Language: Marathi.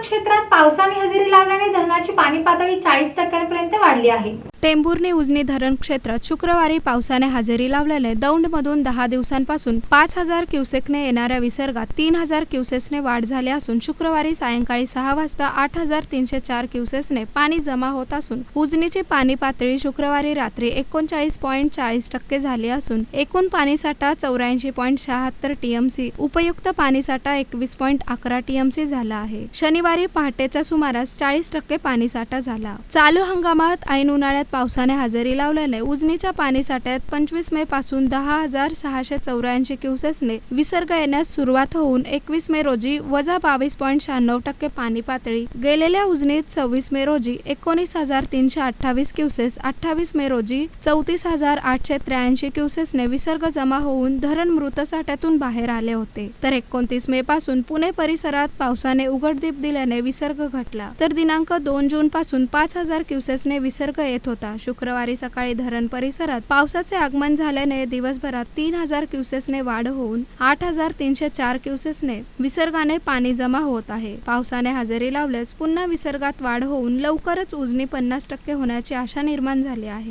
क्षेत्रात पावसाने हजेरी लावल्याने धरणाची पाणी पातळी चाळीस टक्क्यांपर्यंत वाढली आहे. टेंभुर्णी उजनी धरण क्षेत्रात शुक्रवारी पावसाने हजेरी लावल्याने दौंडमधून दहा दिवसांपासून पाच हजार क्युसेकने येणाऱ्या विसर्गात तीन हजार क्युसेसने वाढ झाली असून शुक्रवारी सायंकाळी सहा वाजता आठ हजार तीनशे चार क्युसेसने पाणी जमा होत असून उजनीची पाणी पातळी शुक्रवारी रात्री एकोणचाळीस पॉईंट चाळीस टक्के झाली असून एकूण पाणीसाठा चौऱ्याऐंशी पॉईंट शहात्तर टीएमसी उपयुक्त पाणीसाठा एकवीस पॉईंट अकरा टीएमसी झाला आहे. शनिवारी पहाटेच्या सुमारास चाळीस टक्के पाणीसाठा झाला. चालू हंगामात ऐन उन्हाळ्यात पावसाने हजेरी लावल्याने उजनीच्या पाणीसाठ्यात पंचवीस मे पासून दहा हजार सहाशे चौऱ्याऐंशी क्युसेसने विसर्ग येण्यास सुरुवात होऊन एकवीस मे रोजी वजा बावीस पॉईंट शहाण्णव टक्के पाणी पातळी. गेलेल्या उजनीत सव्वीस मे रोजी एकोणीस हजार तीनशे अठ्ठावीस क्युसेस अठ्ठावीस मे रोजी चौतीस हजार आठशे त्र्याऐंशी क्युसेसने विसर्ग जमा होऊन धरण मृत साठ्यातून बाहेर आले होते. तर एकोणतीस मे पासून पुणे परिसरात पावसाने उघडदीप दिल्याने विसर्ग घटला. तर दिनांक दोन जून पासून पाच हजार क्युसेसने विसर्ग येत होता. शुक्रवारी सकाळी धरण परिसरात पावसाचे आगमन झाल्याने दिवसभरात तीन हजार क्युसेसने वाढ होऊन आठ हजार तीनशे चार क्युसेसने विसर्गाने पाणी जमा होत आहे. पावसाने हजेरी लावल्यास पुन्हा विसर्गात वाढ होऊन लवकरच उजनी पन्नास टक्के होण्याची आशा निर्माण झाली आहे.